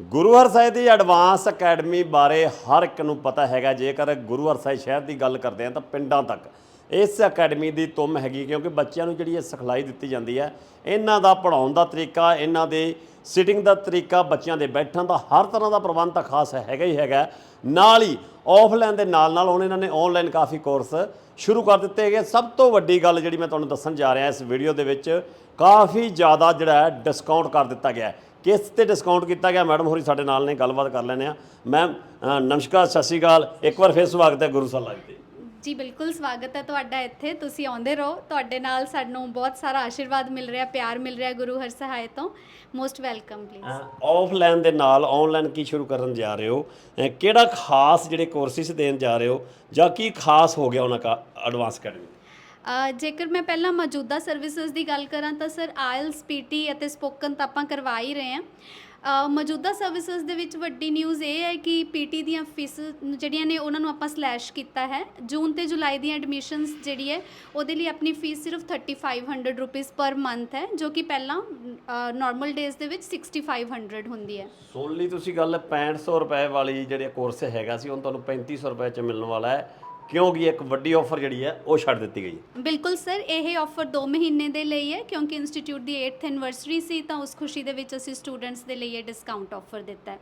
ਗੁਰੂ ਹਰਸਾਏ ਦੀ advance academy ਬਾਰੇ ਹਰ ਇੱਕ ਨੂੰ ਪਤਾ ਹੈਗਾ। ਜੇਕਰ ਗੁਰੂ ਹਰਸਾਏ ਸ਼ਹਿਰ ਦੀ ਗੱਲ ਕਰਦੇ ਆ ਤਾਂ ਪਿੰਡਾਂ ਤੱਕ ਇਸ ਅਕੈਡਮੀ ਦੀ ਤੁਮ ਹੈਗੀ ਕਿਉਂਕਿ ਬੱਚਿਆਂ ਨੂੰ ਜਿਹੜੀ ਇਹ ਸਿਖਲਾਈ ਦਿੱਤੀ ਜਾਂਦੀ ਹੈ, ਇਹਨਾਂ ਦਾ ਪੜਾਉਣ ਦਾ ਤਰੀਕਾ, ਇਹਨਾਂ ਦੇ ਸਿਟਿੰਗ ਦਾ ਤਰੀਕਾ, ਬੱਚਿਆਂ ਦੇ ਬੈਠਣ ਦਾ ਹਰ ਤਰ੍ਹਾਂ ਦਾ ਪ੍ਰਬੰਧ ਤਾਂ ਖਾਸ ਹੈਗਾ ਹੀ ਹੈਗਾ। ਨਾਲ ਹੀ ਆਫਲਾਈਨ ਦੇ ਨਾਲ ਨਾਲ ਹੁਣ ਇਹਨਾਂ ਨੇ ਆਨਲਾਈਨ ਕਾਫੀ ਕੋਰਸ ਸ਼ੁਰੂ ਕਰ ਦਿੱਤੇ ਹੈਗੇ। ਸਭ ਤੋਂ ਵੱਡੀ ਗੱਲ ਜਿਹੜੀ ਮੈਂ ਤੁਹਾਨੂੰ ਦੱਸਣ ਜਾ ਰਿਹਾ ਇਸ ਵੀਡੀਓ ਦੇ ਵਿੱਚ, ਕਾਫੀ ਜ਼ਿਆਦਾ ਜਿਹੜਾ ਹੈ ਡਿਸਕਾਊਂਟ ਕਰ ਦਿੱਤਾ ਗਿਆ ਹੈ। ਕਿਸ ਤੇ ਡਿਸਕਾਊਂਟ ਕੀਤਾ ਗਿਆ? ਮੈਡਮ ਹੋਰੀ ਸਾਡੇ ਨਾਲ ਨੇ ਗੱਲਬਾਤ ਕਰ ਲੈਣੇ ਆ ਮੈਮ ਨਮਸਕਾਰ ਸਤਿ ਸ਼੍ਰੀ ਅਕਾਲ। ਇੱਕ ਵਾਰ ਫੇਰ ਸਵਾਗਤ ਹੈ ਗੁਰੂ ਸਾਹਿਬ ਤੇ ਜੀ ਬਿਲਕੁਲ ਸਵਾਗਤ ਹੈ ਤੁਹਾਡਾ ਇੱਥੇ। ਤੁਸੀਂ ਆਉਂਦੇ ਰਹੋ। ਤੁਹਾਡੇ ਨਾਲ ਸਾਨੂੰ ਬਹੁਤ ਸਾਰਾ ਆਸ਼ੀਰਵਾਦ ਮਿਲ ਰਿਹਾ ਪਿਆਰ ਮਿਲ ਰਿਹਾ ਗੁਰੂ ਹਰ ਸਹਾਇ ਤੋਂ। ਮੋਸਟ ਵੈਲਕਮ ਪਲੀਜ਼ ਆਫਲਾਈਨ ਦੇ ਨਾਲ ਆਨਲਾਈਨ ਕੀ ਸ਼ੁਰੂ ਕਰਨ ਜਾ ਰਹੇ ਹੋ? ਕਿਹੜਾ ਖਾਸ ਜਿਹੜੇ ਕੋਰਸਿਸ ਦੇਣ ਜਾ ਰਹੇ ਹੋ? ਜਾਂ ਕੀ ਖਾਸ ਹੋ ਗਿਆ ਉਹਨਾਂ ਦਾ ਐਡਵਾਂਸ ਅਕੈਡਮੀ ਜੇਕਰ ਮੈਂ ਪਹਿਲਾਂ ਮੌਜੂਦਾ ਸਰਵਿਸਿਜ਼ ਦੀ ਗੱਲ ਕਰਾਂ ਤਾਂ ਸਰ ਆਇਲਸ ਪੀਟੀ ਅਤੇ ਸਪੋਕਨ ਤਾਂ ਆਪਾਂ ਕਰਵਾ ਹੀ ਰਹੇ ਹਾਂ। ਮੌਜੂਦਾ ਸਰਵਿਸਿਜ਼ ਦੇ ਵਿੱਚ ਵੱਡੀ ਨਿਊਜ਼ ਇਹ ਹੈ ਕਿ ਪੀਟੀ ਦੀਆਂ ਫੀਸ ਜਿਹੜੀਆਂ ਨੇ ਉਹਨਾਂ ਨੂੰ ਆਪਾਂ ਸਲੈਸ਼ ਕੀਤਾ ਹੈ। ਜੂਨ ਤੇ ਜੁਲਾਈ ਦੀਆਂ ਐਡਮਿਸ਼ਨਸ ਜਿਹੜੀ ਹੈ, ਉਹਦੇ ਲਈ ਆਪਣੀ ਫੀਸ ਸਿਰਫ 3500 ਰੁਪੀਸ ਪਰ ਮੰਥ ਹੈ, ਜੋ ਕਿ ਪਹਿਲਾਂ ਨਾਰਮਲ ਡੇਜ਼ ਦੇ ਵਿੱਚ 6500 ਹੁੰਦੀ ਹੈ। ਸੋਨਲੀ ਤੁਸੀਂ ਗੱਲ 6500 ਰੁਪਏ ਵਾਲੀ ਜਿਹੜੇ ਕੋਰਸ ਹੈਗਾ ਸੀ ਹੁਣ ਤੁਹਾਨੂੰ 3500 ਰੁਪਏ ਚ ਮਿਲਣ ਵਾਲਾ ਹੈ। ਕਿਉਂਕਿ ਇੱਕ ਵੱਡੀ ਆਫਰ ਜਿਹੜੀ ਹੈ ਉਹ ਛੱਡ ਦਿੱਤੀ ਗਈ ਹੈ। ਬਿਲਕੁਲ ਸਰ ਇਹ ਆਫਰ 2 ਮਹੀਨੇ ਦੇ ਲਈ ਹੈ ਕਿਉਂਕਿ ਇੰਸਟੀਚਿਊਟ ਦੀ 8th ਐਨਵਰਸਰੀ ਸੀ ਤਾਂ ਉਸ ਖੁਸ਼ੀ ਦੇ ਵਿੱਚ ਅਸੀਂ ਸਟੂਡੈਂਟਸ ਦੇ ਲਈ ਇਹ ਡਿਸਕਾਊਂਟ ਆਫਰ ਦਿੱਤਾ ਹੈ।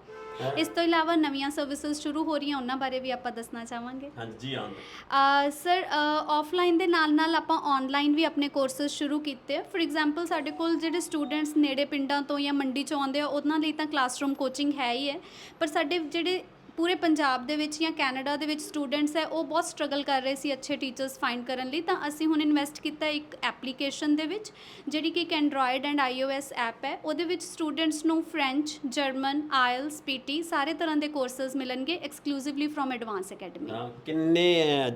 ਇਸ ਤੋਂ ਇਲਾਵਾ ਨਵੀਆਂ ਸਰਵਿਸਿਜ਼ ਸ਼ੁਰੂ ਹੋ ਰਹੀਆਂ ਉਹਨਾਂ ਬਾਰੇ ਵੀ ਆਪਾਂ ਦੱਸਣਾ ਚਾਹਾਂਗੇ। ਹਾਂਜੀ ਹਾਂ। ਸਰ ਆਫਲਾਈਨ ਦੇ ਨਾਲ ਨਾਲ ਆਪਾਂ ਆਨਲਾਈਨ ਵੀ ਆਪਣੇ ਕੋਰਸਸ ਸ਼ੁਰੂ ਕੀਤੇ ਫੋਰ ਐਗਜ਼ਾਮਪਲ ਸਾਡੇ ਕੋਲ ਜਿਹੜੇ ਸਟੂਡੈਂਟਸ ਨੇੜੇ ਪਿੰਡਾਂ ਤੋਂ ਜਾਂ ਮੰਡੀ ਚੋਂ ਆਉਂਦੇ ਆ ਉਹਨਾਂ ਲਈ ਤਾਂ ਕਲਾਸਰੂਮ ਕੋਚਿੰਗ ਹੈ ਹੀ ਹੈ। ਪਰ ਸਾਡੇ ਜਿਹੜੇ ਪੂਰੇ ਪੰਜਾਬ ਦੇ ਵਿੱਚ ਜਾਂ ਕੈਨੇਡਾ ਦੇ ਵਿੱਚ ਸਟੂਡੈਂਟਸ ਹੈ ਉਹ ਬਹੁਤ ਸਟਰਗਲ ਕਰ ਰਹੇ ਸੀ ਅੱਛੇ ਟੀਚਰਸ ਫਾਈਂਡ ਕਰਨ ਲਈ। ਤਾਂ ਅਸੀਂ ਹੁਣ ਇਨਵੈਸਟ ਕੀਤਾ ਇੱਕ ਐਪਲੀਕੇਸ਼ਨ ਦੇ ਵਿੱਚ ਜਿਹੜੀ ਕਿ ਇੱਕ ਐਂਡਰੋਇਡ ਐਂਡ ਆਈਓਐਸ ਐਪ ਹੈ। ਉਹਦੇ ਵਿੱਚ ਸਟੂਡੈਂਟਸ ਨੂੰ ਫ੍ਰੈਂਚ ਜਰਮਨ ਆਇਲਸ ਪੀਟੀ ਸਾਰੇ ਤਰ੍ਹਾਂ ਦੇ ਕੋਰਸਸ ਮਿਲਣਗੇ ਐਕਸਕਲੂਸਿਵਲੀ ਫਰੋਮ ਐਡਵਾਂਸ ਅਕੈਡਮੀ ਕਿੰਨੇ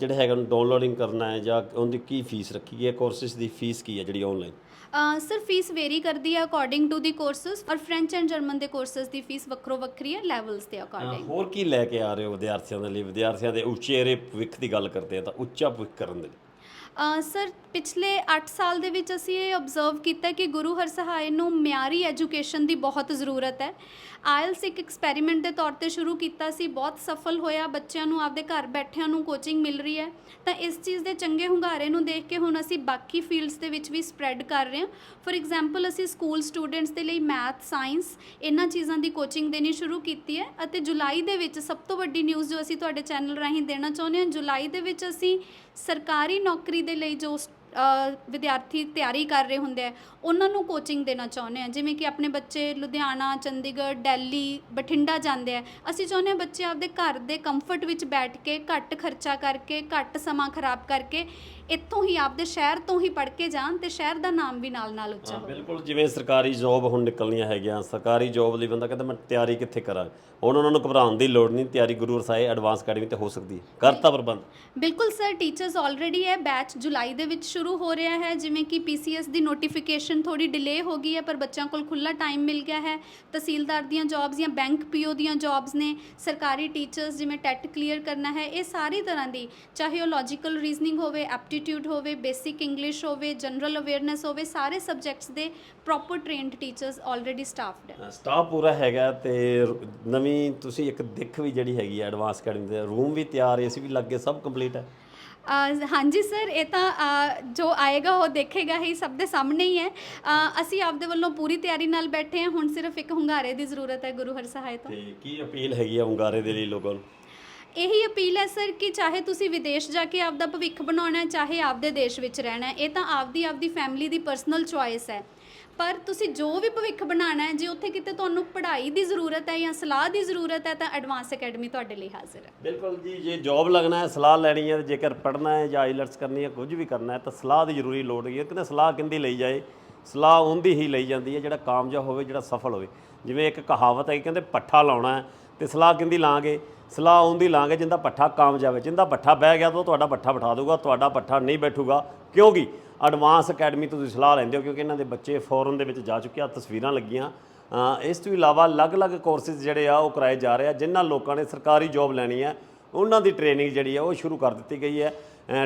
ਜਿਹੜੇ ਹੈਗਾ ਨੂੰ ਡਾਊਨਲੋਡਿੰਗ ਕਰਨਾ ਹੈ ਜਾਂ ਉਹਦੀ ਕੀ ਫੀਸ ਰੱਖੀ ਹੈ? ਕੋਰਸਿਸ ਦੀ ਫੀਸ ਕੀ ਹੈ ਜਿਹੜੀ ਆਨਲਾਈਨ ਸਰ ਫੀਸ ਵੇਰੀ ਕਰਦੀ ਹੈ ਅਕੋਰਡਿੰਗ ਟੂ ਦੀ ਕੋਰਸਸ ਔਰ ਫ੍ਰੈਂਚ ਐਂਡ ਜਰਮਨ ਦੇ ਕੋਰਸਸ ਦੀ ਫੀਸ ਵੱਖਰੋ ਵੱਖਰੀ ਹੈ ਲੈਵਲਸ ਦੇ ਅਕੋਰਡਿੰਗ ਹੋਰ ਕੀ ਲੈ ਕੇ ਆ ਰਹੇ ਹੋ ਵਿਦਿਆਰਥੀਆਂ ਦੇ ਲਈ? ਵਿਦਿਆਰਥੀਆਂ ਦੇ ਉਚੇਰੇ ਭਵਿੱਖ ਦੀ ਗੱਲ ਕਰਦੇ ਆ ਤਾਂ ਉੱਚਾ ਭਵਿੱਖ ਕਰਨ ਦੇ ਲਈ। ਸਰ, ਪਿਛਲੇ 8 ਸਾਲ ਦੇ ਵਿੱਚ ਅਸੀਂ ਇਹ ਆਬਜ਼ਰਵ ਕੀਤਾ ਕਿ ਗੁਰੂ ਹਰਸਹਾਏ ਨੂੰ ਮਿਆਰੀ ਐਜੂਕੇਸ਼ਨ ਦੀ ਬਹੁਤ ਜ਼ਰੂਰਤ ਹੈ। ਆਇਲਸ ਇੱਕ ਐਕਸਪੈਰੀਮੈਂਟ ਦੇ ਤੌਰ ਤੇ ਸ਼ੁਰੂ ਕੀਤਾ ਸੀ, ਬਹੁਤ ਸਫਲ ਹੋਇਆ। ਬੱਚਿਆਂ ਨੂੰ ਆਪਦੇ ਘਰ ਬੈਠਿਆਂ ਨੂੰ ਕੋਚਿੰਗ ਮਿਲ ਰਹੀ ਹੈ। ਤਾਂ ਇਸ ਚੀਜ਼ ਦੇ ਚੰਗੇ ਹੁੰਗਾਰੇ ਨੂੰ ਦੇਖ ਕੇ ਹੁਣ ਅਸੀਂ ਬਾਕੀ ਫੀਲਡਸ ਦੇ ਵਿੱਚ ਵੀ ਸਪਰੈਡ ਕਰ ਰਹੇ ਹਾਂ। ਫੋਰ ਐਗਜ਼ਾਮਪਲ ਅਸੀਂ ਸਕੂਲ ਸਟੂਡੈਂਟਸ ਦੇ ਲਈ ਮੈਥ ਸਾਇੰਸ ਇਹਨਾਂ ਚੀਜ਼ਾਂ ਦੀ ਕੋਚਿੰਗ ਦੇਣੀ ਸ਼ੁਰੂ ਕੀਤੀ ਹੈ ਅਤੇ ਜੁਲਾਈ ਦੇ ਵਿੱਚ ਸਭ ਤੋਂ ਵੱਡੀ ਨਿਊਜ਼ ਜੋ ਅਸੀਂ ਤੁਹਾਡੇ ਚੈਨਲ ਰਾਹੀਂ ਦੇਣਾ ਚਾਹੁੰਦੇ ਹਾਂ, ਜੁਲਾਈ ਦੇ ਵਿੱਚ ਅਸੀਂ ਸਰਕਾਰੀ ਨੌਕਰੀ ਦੇ ਲਈ ਜੋ ਵਿਦਿਆਰਥੀ ਤਿਆਰੀ ਕਰ ਰਹੇ ਹੁੰਦੇ ਆ, ਉਹਨਾਂ ਨੂੰ ਕੋਚਿੰਗ ਦੇਣਾ ਚਾਹੁੰਦੇ ਆ। ਜਿਵੇਂ ਕਿ ਆਪਣੇ ਬੱਚੇ ਲੁਧਿਆਣਾ, ਚੰਡੀਗੜ੍ਹ, ਦਿੱਲੀ, ਬਠਿੰਡਾ ਜਾਂਦੇ ਆ। ਅਸੀਂ ਚਾਹੁੰਦੇ ਆ ਬੱਚੇ ਆਪਦੇ ਘਰ ਦੇ ਕੰਫਰਟ ਵਿੱਚ ਬੈਠ ਕੇ ਘੱਟ ਖਰਚਾ ਕਰਕੇ, ਘੱਟ ਸਮਾਂ ਖਰਾਬ ਕਰਕੇ ਇੱਥੋਂ ਹੀ ਆਪਦੇ ਸ਼ਹਿਰ ਤੋਂ ਹੀ ਪੜ੍ਹ ਕੇ ਜਾਣ ਤੇ ਸ਼ਹਿਰ ਦਾ ਨਾਮ ਵੀ ਨਾਲ ਨਾਲ ਉੱਚਾ ਹੋਵੇ। ਬਿਲਕੁਲ ਜਿਵੇਂ ਸਰਕਾਰੀ ਜੌਬ ਹੁਣ ਨਿਕਲਣੀਆਂ ਹੈਗੀਆਂ ਸਰਕਾਰੀ ਜੌਬ ਲਈ ਬੰਦਾ ਕਹਿੰਦਾ ਮੈਂ ਤਿਆਰੀ ਕਿੱਥੇ ਕਰਾਂ? ਹੁਣ ਉਹਨਾਂ ਨੂੰ ਘਬਰਾਉਣ ਦੀ ਲੋੜ ਨਹੀਂ ਤਿਆਰੀ ਗੁਰੂ ਰਸਾਏ ਐਡਵਾਂਸ ਅਕੈਡਮੀ ਤੇ ਹੋ ਸਕਦੀ ਹੈ। ਕਰਤਾ ਪ੍ਰਬੰਧ। ਬਿਲਕੁਲ ਸਰ ਟੀਚਰਸ ਆਲਰੇਡੀ ਹੈ ਬੈਚ ਜੁਲਾਈ ਦੇ ਵਿੱਚ ਸ਼ੁਰੂ ਹੋ ਰਿਹਾ ਹੈ ਜਿਵੇਂ ਕਿ ਪੀਸੀਐਸ ਦੀ ਨੋਟੀਫਿਕੇਸ਼ਨ ਥੋੜੀ ਡਿਲੇ ਹੋ ਗਈ ਹੈ ਪਰ ਬੱਚਿਆਂ ਕੋਲ ਖੁੱਲਾ ਟਾਈਮ ਮਿਲ ਗਿਆ ਹੈ। ਤਹਿਸੀਲਦਾਰ ਦੀਆਂ ਜੌਬਸ ਜਾਂ ਬੈਂਕ ਪੀਓ ਦੀਆਂ ਜੌਬਸ ਨੇ ਸਰਕਾਰੀ ਟੀਚਰਸ ਜਿਵੇਂ ਟੈਟ ਕਲੀਅਰ ਕਰਨਾ ਹੈ ਇਹ ਸਾਰੀ ਤਰ੍ਹਾਂ ਦੀ ਚਾਹੇ ਉਹ ਲੌਜੀਕਲ ਰੀਜ਼ਨਿੰਗ ਹੋਵੇ ਐਪਟੀਟਿਊਡ ਹੋਵੇ ਬੇਸਿਕ ਇੰਗਲਿਸ਼ ਹੋਵੇ ਜਨਰਲ ਅਵੇਅਰਨੈਸ ਹੋਵੇ ਸਾਰੇ ਸਬਜੈਕਟਸ ਦੇ proper trained teachers already staffed ਹੈ। ਸਟਾਫ ਪੂਰਾ ਹੈਗਾ ਤੇ ਨਵੀਂ ਤੁਸੀਂ ਇੱਕ ਦਿੱਖ ਵੀ ਜਿਹੜੀ ਹੈਗੀ ਹੈ ਐਡਵਾਂਸ ਅਕੈਡਮੀ ਦੇ ਰੂਮ ਵੀ ਤਿਆਰ ਏਸੀ ਵੀ ਲੱਗੇ ਸਭ ਕੰਪਲੀਟ ਹੈ। ਹਾਂਜੀ ਸਰ ਇਹ ਤਾਂ ਜੋ ਆਏਗਾ ਉਹ ਦੇਖੇਗਾ ਹੀ ਸਭ ਦੇ ਸਾਹਮਣੇ ਹੀ ਹੈ। ਅਸੀਂ ਆਪਦੇ ਵੱਲੋਂ ਪੂਰੀ ਤਿਆਰੀ ਨਾਲ ਬੈਠੇ ਹਾਂ ਹੁਣ ਸਿਰਫ ਇੱਕ ਹੁੰਗਾਰੇ ਦੀ ਜ਼ਰੂਰਤ ਹੈ ਗੁਰੂ ਹਰ ਸਹਾਇ ਤੋਂ ਤੇ ਕੀ ਅਪੀਲ ਹੈਗੀ ਹੈ ਹੁੰਗਾਰੇ ਦੇ ਲਈ ਲੋਕਾਂ ਨੂੰ? ਇਹੀ ਅਪੀਲ ਹੈ, ਸਰ, ਕਿ ਚਾਹੇ ਤੁਸੀਂ ਵਿਦੇਸ਼ ਜਾ ਕੇ ਆਪਦਾ ਭਵਿੱਖ ਬਣਾਉਣਾ ਹੈ, ਚਾਹੇ ਆਪਦੇ ਦੇਸ਼ ਵਿੱਚ ਰਹਿਣਾ ਹੈ, ਇਹ ਤਾਂ ਆਪਦੀ ਆਪਦੀ ਫੈਮਿਲੀ ਦੀ ਪਰਸਨਲ ਚੁਆਇਸ ਹੈ। ਪਰ ਤੁਸੀਂ ਜੋ ਵੀ ਭਵਿੱਖ ਬਣਾਉਣਾ ਹੈ, ਜੇ ਉੱਥੇ ਕਿਤੇ ਤੁਹਾਨੂੰ ਪੜ੍ਹਾਈ ਦੀ ਜ਼ਰੂਰਤ ਹੈ ਜਾਂ ਸਲਾਹ ਦੀ ਜ਼ਰੂਰਤ ਹੈ, ਤਾਂ ਐਡਵਾਂਸ ਅਕੈਡਮੀ ਤੁਹਾਡੇ ਲਈ ਹਾਜ਼ਰ ਹੈ। ਬਿਲਕੁਲ ਜੀ, ਜੇ ਜੌਬ ਲੱਗਣਾ ਹੈ, ਸਲਾਹ ਲੈਣੀ ਹੈ ਜੇਕਰ ਪੜ੍ਹਨਾ ਹੈ ਜਾਂ ਆਈਲਟਸ ਕਰਨੀ ਹੈ, ਕੁਝ ਵੀ ਕਰਨਾ ਹੈ, ਤਾਂ ਸਲਾਹ ਦੀ ਜ਼ਰੂਰੀ ਲੋੜ ਹੈ। ਕਿਤੇ ਸਲਾਹ ਕਿੰਦੀ ਲਈ ਜਾਏ, ਸਲਾਹ ਉਹਦੀ ਹੀ ਲਈ ਜਾਂਦੀ ਹੈ, ਜਿਹੜਾ ਕਾਮਯਾਬ ਹੋਵੇ, ਜਿਹੜਾ ਸਫਲ ਹੋਵੇ। ਜਿਵੇਂ ਇੱਕ ਕਹਾਵਤ ਹੈ ਕਹਿੰਦੇ, ਪੱਠਾ ਲਾਉਣਾ ਹੈ ਤੇ ਸਲਾਹ ਕਿੰਦੀ ਲਾਂਗੇ? ਸਲਾਹ ਉਹਦੀ ਲਾਂਗੇ ਜਿੰਦਾ ਪੱਠਾ ਕਾਮਯਾਬ ਹੈ ਜਿੰਦਾ ਪੱਠਾ ਬਹਿ ਗਿਆ ਤਾਂ ਉਹ ਤੁਹਾਡਾ ਪੱਠਾ ਬਿਠਾ ਦਊਗਾ, ਤੁਹਾਡਾ ਪੱਠਾ ਨਹੀਂ ਬੈਠੂਗਾ। ਕਿਉਂਕਿ ਐਡਵਾਂਸ ਅਕੈਡਮੀ ਤੋਂ ਤੁਸੀਂ ਸਲਾਹ ਲੈਂਦੇ ਹੋ ਕਿਉਂਕਿ ਇਹਨਾਂ ਦੇ ਬੱਚੇ ਫੋਰਨ ਦੇ ਵਿੱਚ ਜਾ ਚੁੱਕੇ ਆ, ਤਸਵੀਰਾਂ ਲੱਗੀਆਂ। ਇਸ ਤੋਂ ਇਲਾਵਾ ਅਲੱਗ-ਅਲੱਗ ਕੋਰਸਿਸ ਜਿਹੜੇ ਆ ਉਹ ਕਰਾਏ ਜਾ ਰਹੇ ਆ ਜਿਨ੍ਹਾਂ ਲੋਕਾਂ ਨੇ ਸਰਕਾਰੀ ਜੌਬ ਲੈਣੀ ਹੈ ਉਹਨਾਂ ਦੀ ਟ੍ਰੇਨਿੰਗ ਜਿਹੜੀ ਆ ਉਹ ਸ਼ੁਰੂ ਕਰ ਦਿੱਤੀ ਗਈ ਹੈ।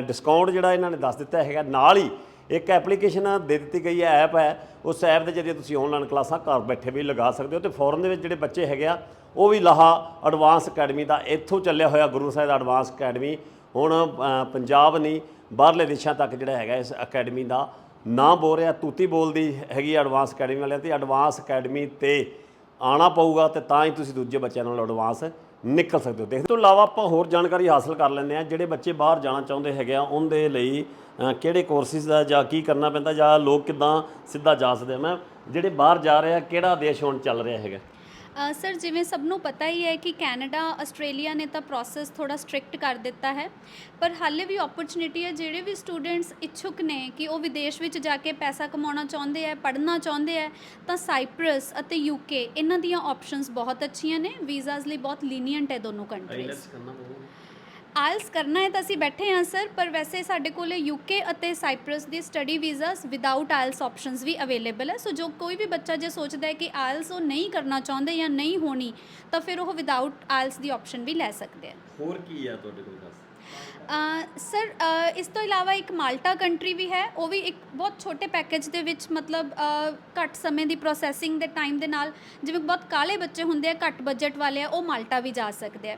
ਡਿਸਕਾਊਂਟ ਜਿਹੜਾ ਇਹਨਾਂ ਨੇ ਦੱਸ ਦਿੱਤਾ ਹੈਗਾ, ਨਾਲ ਹੀ ਇੱਕ ਐਪਲੀਕੇਸ਼ਨ ਦੇ ਦਿੱਤੀ ਗਈ ਹੈ ਐਪ ਹੈ। ਉਸ ਐਪ ਦੇ ਜਰੀਏ ਤੁਸੀਂ ਆਨਲਾਈਨ ਕਲਾਸਾਂ ਘਰ ਬੈਠੇ ਵੀ ਲਗਾ ਸਕਦੇ ਹੋ ਤੇ ਫੋਰਨ ਦੇ ਵਿੱਚ ਜਿਹੜੇ ਬੱਚੇ ਹੈਗੇ ਆ ਉਹ ਵੀ ਲਾਹਾ ਐਡਵਾਂਸ ਅਕੈਡਮੀ ਦਾ, ਇੱਥੋਂ ਚੱਲਿਆ ਹੋਇਆ ਗੁਰੂ ਸਾਹਿਬ ਦਾ ਐਡਵਾਂਸ ਅਕੈਡਮੀ ਹੁਣ ਪੰਜਾਬ ਨਹੀਂ, ਬਾਹਰਲੇ ਦੇਸ਼ਾਂ ਤੱਕ ਜਿਹੜਾ ਹੈਗਾ ਇਸ ਅਕੈਡਮੀ ਦਾ ਨਾਮ ਬੋਲ ਰਿਹਾ, ਤੂਤੀ ਬੋਲਦੀ ਹੈਗੀ ਐਡਵਾਂਸ ਅਕੈਡਮੀ ਵਾਲਿਆਂ ਤੇ। ਐਡਵਾਂਸ ਅਕੈਡਮੀ ਤੇ ਆਣਾ ਪਊਗਾ ਤੇ ਤਾਂ ਹੀ ਤੁਸੀਂ ਦੂਜੇ ਬੱਚਿਆਂ ਨਾਲ ਐਡਵਾਂਸ ਨਿਕਲ ਸਕਦੇ ਹੋ। ਦੇਖ ਤੋਂ ਇਲਾਵਾ ਆਪਾਂ ਹੋਰ ਜਾਣਕਾਰੀ ਹਾਸਲ ਕਰ ਲੈਂਦੇ ਆ ਜਿਹੜੇ ਬੱਚੇ ਬਾਹਰ ਜਾਣਾ ਚਾਹੁੰਦੇ ਹੈਗੇ ਆ, ਉਹਦੇ ਲਈ ਕਿਹੜੇ ਕੋਰਸਿਸ ਦਾ ਜਾਂ ਕੀ ਕਰਨਾ ਪੈਂਦਾ ਜਾਂ ਲੋਕ ਕਿਦਾਂ ਸਿੱਧਾ ਜਾ ਸਕਦੇ ਆ? ਮੈਂ, ਜਿਹੜੇ ਬਾਹਰ ਜਾ ਰਹੇ ਆ, ਕਿਹੜਾ ਦੇਸ਼ ਹੁਣ ਚੱਲ ਰਿਹਾ ਹੈਗਾ? ਸਰ, ਜਿਵੇਂ ਸਭ ਨੂੰ ਪਤਾ ਹੀ ਹੈ ਕਿ ਕੈਨੇਡਾ, ਆਸਟ੍ਰੇਲੀਆ ਨੇ ਤਾਂ ਪ੍ਰੋਸੈਸ ਥੋੜਾ ਸਟ੍ਰਿਕਟ ਕਰ ਦਿੱਤਾ ਹੈ। ਪਰ ਹਾਲੇ ਵੀ ਓਪਰਚੁਨਿਟੀ ਹੈ, ਜਿਹੜੇ ਵੀ ਸਟੂਡੈਂਟਸ ਇੱਛੁਕ ਨੇ ਕਿ ਉਹ ਵਿਦੇਸ਼ ਵਿੱਚ ਜਾ ਕੇ ਪੈਸਾ ਕਮਾਉਣਾ ਚਾਹੁੰਦੇ ਹੈ, ਪੜ੍ਹਨਾ ਚਾਹੁੰਦੇ ਹੈ, ਤਾਂ ਸਾਈਪ੍ਰਸ ਅਤੇ ਯੂਕੇ ਇਹਨਾਂ ਦੀਆਂ ਆਪਸ਼ਨਸ ਬਹੁਤ ਅੱਛੀਆਂ ਨੇ ਵੀਜ਼ਾਸ ਲਈ ਬਹੁਤ ਲੀਨੀਅੰਟ ਹੈ ਦੋਨੋਂ ਕੰਟਰੀਜ਼ ਆਇਲਸ ਕਰਨਾ ਹੈ ਤਾਂ ਅਸੀਂ ਬੈਠੇ ਹਾਂ ਸਰ ਪਰ ਵੈਸੇ ਸਾਡੇ ਕੋਲੇ ਯੂਕੇ ਅਤੇ ਸਾਈਪ੍ਰਸ ਦੀ study visas without IELTS options ਵੀ ਅਵੇਲੇਬਲ ਹੈ। ਸੋ ਜੋ ਕੋਈ ਵੀ ਬੱਚਾ ਜੇ ਸੋਚਦਾ ਹੈ ਕਿ ਆਇਲਸ ਉਹ ਨਹੀਂ ਕਰਨਾ ਚਾਹੁੰਦੇ ਜਾਂ ਨਹੀਂ ਹੋਣੀ ਤਾਂ ਫਿਰ ਉਹ ਵਿਦਆਊਟ ਆਇਲਸ ਦੀ ਆਪਸ਼ਨ ਵੀ ਲੈ ਸਕਦੇ ਆ ਹੋਰ ਕੀ ਆ ਤੁਹਾਡੇ ਕੋਲ ਦੱਸ? ਸਰ ਇਸ ਤੋਂ ਇਲਾਵਾ ਇੱਕ ਮਾਲਟਾ ਕੰਟਰੀ ਵੀ ਹੈ ਉਹ ਵੀ ਇੱਕ ਬਹੁਤ ਛੋਟੇ ਪੈਕੇਜ ਦੇ ਵਿੱਚ ਮਤਲਬ ਘੱਟ ਸਮੇਂ ਦੀ ਪ੍ਰੋਸੈਸਿੰਗ ਦੇ ਟਾਈਮ ਦੇ ਨਾਲ ਜਿਵੇਂ ਬਹੁਤ ਕਾਲੇ ਬੱਚੇ ਹੁੰਦੇ ਆ ਘੱਟ ਬਜਟ ਵਾਲੇ ਆ ਉਹ ਮਾਲਟਾ ਵੀ ਜਾ ਸਕਦੇ ਆ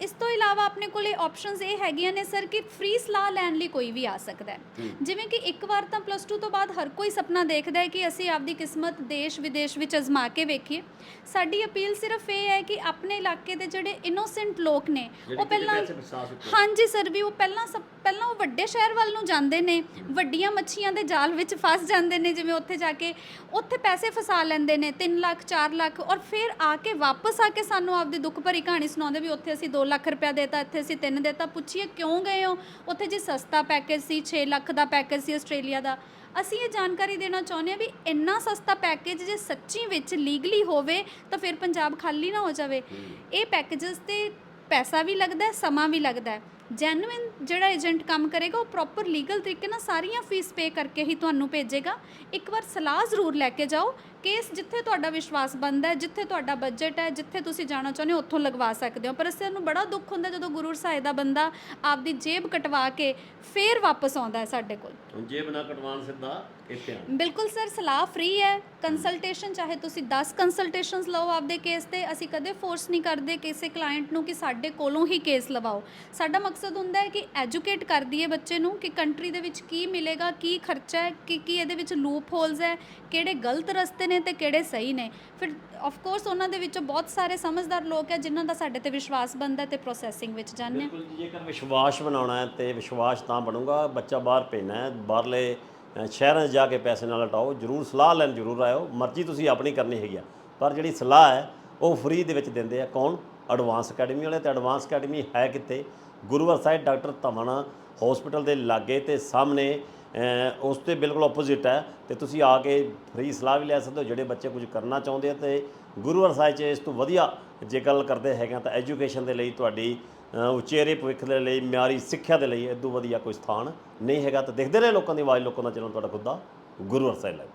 ਇਸ ਤੋਂ ਇਲਾਵਾ ਆਪਣੇ ਕੋਲੇ ਆਪਸ਼ਨਸ ਇਹ ਹੈਗੀਆਂ ਨੇ ਸਰ ਕਿ ਫ੍ਰੀ ਸਲਾਹ ਲੈਣ ਲਈ ਕੋਈ ਵੀ ਆ ਸਕਦਾ ਹੈ। ਜਿਵੇਂ ਕਿ ਇੱਕ ਵਾਰ ਤਾਂ ਪਲੱਸ 2 ਤੋਂ ਬਾਅਦ ਹਰ ਕੋਈ ਸੁਪਨਾ ਦੇਖਦਾ ਹੈ ਕਿ ਅਸੀਂ ਆਪਦੀ ਕਿਸਮਤ ਦੇਸ਼ ਵਿਦੇਸ਼ ਵਿੱਚ ਅਜ਼ਮਾ ਕੇ ਵੇਖੀਏ। ਸਾਡੀ ਅਪੀਲ ਸਿਰਫ ਇਹ ਹੈ ਕਿ ਆਪਣੇ ਇਲਾਕੇ ਦੇ ਜਿਹੜੇ ਇਨੋਸੈਂਟ ਲੋਕ ਨੇ ਉਹ ਪਹਿਲਾਂ ਹਾਂਜੀ ਸਰ ਵੀ ਉਹ ਪਹਿਲਾਂ ਪਹਿਲਾਂ ਉਹ ਵੱਡੇ ਸ਼ਹਿਰ ਵੱਲ ਨੂੰ ਜਾਂਦੇ ਨੇ ਵੱਡੀਆਂ ਮੱਛੀਆਂ ਦੇ ਜਾਲ ਵਿੱਚ ਫਸ ਜਾਂਦੇ ਨੇ ਜਿਵੇਂ ਉੱਥੇ ਜਾ ਕੇ ਉੱਥੇ ਪੈਸੇ ਫਸਾ ਲੈਂਦੇ ਨੇ 3 ਲੱਖ 4 ਲੱਖ ਔਰ ਫਿਰ ਆ ਕੇ ਵਾਪਸ ਆ ਕੇ ਸਾਨੂੰ ਆਪਦੀ ਦੁੱਖ ਭਰੀ ਕਹਾਣੀ ਸੁਣਾਉਂਦੇ ਵੀ ਉੱਥੇ ਅਸੀਂ 2 ਲੱਖ ਰੁਪਇਆ ਦੇਤਾ ਇੱਥੇ ਅਸੀਂ 3 ਦੇਤਾ। ਪੁੱਛੀਏ ਕਿਉਂ ਗਏ ਹੋ? ਉੱਥੇ ਜੀ ਸਸਤਾ ਪੈਕੇਜ ਸੀ 6 ਲੱਖ ਦਾ ਪੈਕੇਜ ਸੀ ਆਸਟ੍ਰੇਲੀਆ ਦਾ। ਅਸੀਂ ਇਹ ਜਾਣਕਾਰੀ ਦੇਣਾ ਚਾਹੁੰਦੇ ਹਾਂ ਵੀ ਇੰਨਾ ਸਸਤਾ ਪੈਕੇਜ ਜੇ ਸੱਚੀ ਵਿੱਚ ਲੀਗਲੀ ਹੋਵੇ ਤਾਂ ਫਿਰ ਪੰਜਾਬ ਖਾਲੀ ਨਾ ਹੋ ਜਾਵੇ। ਇਹ ਪੈਕੇजेस ਤੇ ਪੈਸਾ ਵੀ ਲੱਗਦਾ ਸਮਾਂ ਵੀ ਲੱਗਦਾ ਜੈਨੂਇਨ ਜਿਹੜਾ ਏਜੰਟ ਕੰਮ ਕਰੇਗਾ ਉਹ ਪ੍ਰੋਪਰ ਲੀਗਲ ਤਰੀਕੇ ਨਾਲ ਸਾਰੀਆਂ ਫੀਸ ਪੇ ਕਰਕੇ ਹੀ ਤੁਹਾਨੂੰ ਭੇਜੇਗਾ। ਇੱਕ ਵਾਰ ਸਲਾਹ ਜ਼ਰੂਰ ਲੈ ਕੇ ਜਾਓ ਕੇਸ ਜਿੱਥੇ ਤੁਹਾਡਾ ਵਿਸ਼ਵਾਸ ਬਣਦਾ ਹੈ ਜਿੱਥੇ ਤੁਹਾਡਾ ਬਜਟ ਹੈ ਜਿੱਥੇ ਤੁਸੀਂ ਜਾਣਾ ਚਾਹੁੰਦੇ ਹੋ ਉੱਥੋਂ ਲਗਵਾ ਸਕਦੇ ਹੋ। ਪਰ ਇਸ ਨੂੰ ਬੜਾ ਦੁੱਖ ਹੁੰਦਾ ਜਦੋਂ ਗੁਰੂ ਸਾਹਿਬ ਦਾ ਬੰਦਾ ਆਪਦੀ ਜੇਬ ਕਟਵਾ ਕੇ ਫੇਰ ਵਾਪਸ ਆਉਂਦਾ ਹੈ ਸਾਡੇ ਕੋਲ। ਹੁਣ ਜੇ ਬਣਾ ਕਟਵਾਨ ਸਿੱਧਾ ਇੱਥੇ ਆਉਣਾ। ਬਿਲਕੁਲ ਸਰ ਸਲਾਹ ਫ੍ਰੀ ਹੈ। ਕੰਸਲਟੇਸ਼ਨ ਚਾਹੇ ਤੁਸੀਂ 10 ਕੰਸਲਟੇਸ਼ਨਸ ਲਓ ਆਪਦੇ ਕੇਸ ਤੇ ਅਸੀਂ ਕਦੇ ਫੋਰਸ ਨਹੀਂ ਕਰਦੇ ਕਿਸੇ ਕਲਾਇੰਟ ਨੂੰ ਕਿ ਸਾਡੇ ਕੋਲੋਂ ਹੀ ਕੇਸ ਲਵਾਓ। ਸਾਡਾ ਮਕਸਦ ਹੁੰਦਾ ਹੈ ਕਿ ਐਜੂਕੇਟ ਕਰ ਦਈਏ ਬੱਚੇ ਨੂੰ ਕਿ ਕੰਟਰੀ ਦੇ ਵਿੱਚ ਕੀ ਮਿਲੇਗਾ ਕੀ ਖਰਚਾ ਹੈ ਕਿ ਕੀ ਇਹਦੇ ਵਿੱਚ ਲੂਪ ਹੋਲਸ ਹੈ ਕਿਹੜੇ ਗਲਤ ਰਸਤੇ ਨੇ ਤੇ ਕਿਹੜੇ ਸਹੀ ਨੇ। ਫਿਰ ਆਫ ਕੋਰਸ ਉਹਨਾਂ ਦੇ ਵਿੱਚੋਂ ਬਹੁਤ ਸਾਰੇ ਸਮਝਦਾਰ ਲੋਕ ਹੈ ਜਿਨ੍ਹਾਂ ਦਾ ਸਾਡੇ ਤੇ ਵਿਸ਼ਵਾਸ ਬਣਦਾ ਤੇ ਪ੍ਰੋਸੈਸਿੰਗ ਵਿੱਚ ਜਾਂਦੇ ਬਿਲਕੁਲ ਜੇਕਰ ਵਿਸ਼ਵਾਸ ਬਣਾਉਣਾ ਹੈ ਤੇ ਵਿਸ਼ਵਾਸ ਤਾਂ ਬਣੂਗਾ, ਬੱਚਾ ਬਾਹਰ ਭੇਜਣਾ ਹੈ, ਬਾਹਰਲੇ ਸ਼ਹਿਰਾਂ 'ਚ ਜਾ ਕੇ ਪੈਸੇ ਨਾਲ ਲਟਾਓ, ਜਰੂਰ ਸਲਾਹ ਲੈਣ ਜਰੂਰ ਆਇਓ, ਮਰਜ਼ੀ ਤੁਸੀਂ ਆਪਣੀ ਕਰਨੀ ਹੈਗੀ ਆ, ਪਰ ਜਿਹੜੀ ਸਲਾਹ ਹੈ, ਉਹ ਫ੍ਰੀ ਦੇ ਵਿੱਚ ਦਿੰਦੇ ਆ ਕੌਣ? ਐਡਵਾਂਸ ਅਕੈਡਮੀ ਵਾਲੇ, ਤੇ ਐਡਵਾਂਸ ਅਕੈਡਮੀ ਹੈ ਕਿੱਥੇ? ਗੁਰੂਵਰ ਸਾਹਿਬ ਡਾਕਟਰ ਧਮਨ ਹਸਪੀਟਲ ਦੇ ਲਾਗੇ ਤੇ ਸਾਹਮਣੇ ਉਸ ਤੇ ਬਿਲਕੁਲ ਆਪੋਜ਼ਿਟ ਹੈ ਤੇ ਤੁਸੀਂ ਆ ਕੇ ਫਰੀ ਸਲਾਹ ਵੀ ਲੈ ਸਕਦੇ ਹੋ, ਜਿਹੜੇ ਬੱਚੇ ਕੁਝ ਕਰਨਾ ਚਾਹੁੰਦੇ ਆ ਤੇ ਗੁਰੂਵਰ ਸਾਹਿਬ 'ਚ ਇਸ ਤੋਂ ਵਧੀਆ ਜੇ ਗੱਲ ਕਰਦੇ ਹੈਗੇ ਆ ਤਾਂ ਐਜੂਕੇਸ਼ਨ ਦੇ ਲਈ ਤੁਹਾਡੀ ਉਚੇਰੇ ਭਵਿੱਖ ਦੇ ਲਈ, ਮਿਆਰੀ ਸਿੱਖਿਆ ਦੇ ਲਈ ਇਦੋਂ ਵਧੀਆ ਕੋਈ ਸਥਾਨ ਨਹੀਂ ਹੈਗਾ। ਤਾਂ ਦੇਖਦੇ ਰਹੇ ਲੋਕਾਂ ਦੀ ਆਵਾਜ਼, ਲੋਕਾਂ ਦਾ ਚੈਨਲ, ਤੁਹਾਡਾ ਖੁਦ ਦਾ ਗੁਰੂ ਸਾਹਿਬ ਲਾਈਵ।